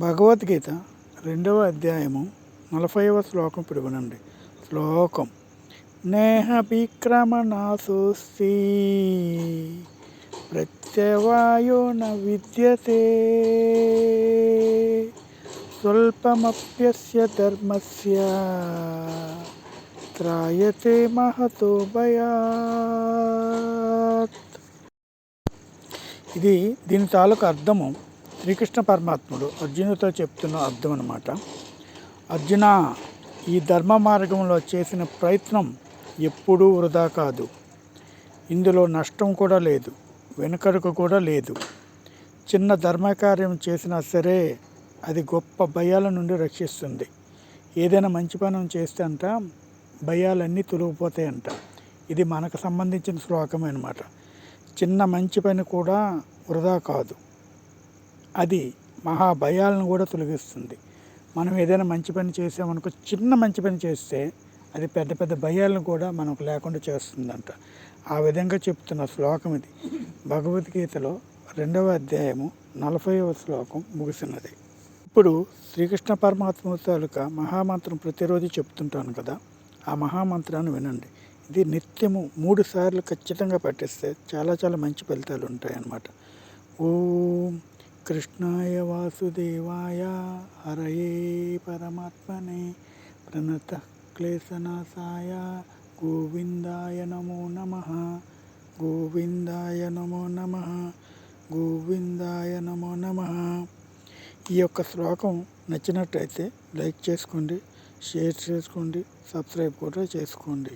భగవద్గీత రెండవ అధ్యాయము నలభైవ శ్లోకం ఇప్పుడు వినండి శ్లోకం. నేహ విక్రమణాసోస్తి ప్రత్యవాయో విద్యతే స్వల్పమప్యస్య ధర్మస్య త్రాయతే మహతో భయాత్. ఇది దీని తాలూకు అర్థము శ్రీకృష్ణ పరమాత్ముడు అర్జునుడితో చెప్తున్న అర్థం అనమాట అర్జున ఈ ధర్మ మార్గంలో చేసిన ప్రయత్నం ఎప్పుడూ వృధా కాదు. ఇందులో నష్టం కూడా లేదు వెనుకడుకు కూడా లేదు. చిన్న ధర్మకార్యం చేసినా సరే అది గొప్ప భయాల నుండి రక్షిస్తుంది. ఏదైనా మంచి పనం చేస్తే అంట భయాలన్నీ తొలగిపోతాయంట. ఇది మనకు సంబంధించిన శ్లోకమే అనమాట చిన్న మంచి పని కూడా వృధా కాదు. అది మహా భయాలను కూడా తొలగిస్తుంది. మనం ఏదైనా మంచి పని చేసామనుకో చిన్న మంచి పని చేస్తే అది పెద్ద పెద్ద భయాలను కూడా మనకు లేకుండా చేస్తుందంట. ఆ విధంగా చెప్తున్న శ్లోకం ఇది. భగవద్గీతలో రెండవ అధ్యాయము నలభైవ శ్లోకం ముగిసినది. ఇప్పుడు శ్రీకృష్ణ పరమాత్మ తాలూకా మహామంత్రం ప్రతిరోజు చెప్తుంటాను కదా ఆ మహామంత్రాన్ని వినండి. ఇది నిత్యము మూడు సార్లు ఖచ్చితంగా పట్టిస్తే చాలా చాలా మంచి ఫలితాలు ఉంటాయన్నమాట. ఓం కృష్ణాయ వాసుదేవాయ హరయే పరమాత్మనే. ప్రణత క్లేశనాశాయ గోవిందాయ నమో నమ. గోవిందాయ నమో నమ. గోవిందాయ నమో నమ. ఈ యొక్క శ్లోకం నచ్చినట్టయితే లైక్ చేసుకోండి షేర్ చేసుకోండి సబ్స్క్రైబ్ కూడా చేసుకోండి.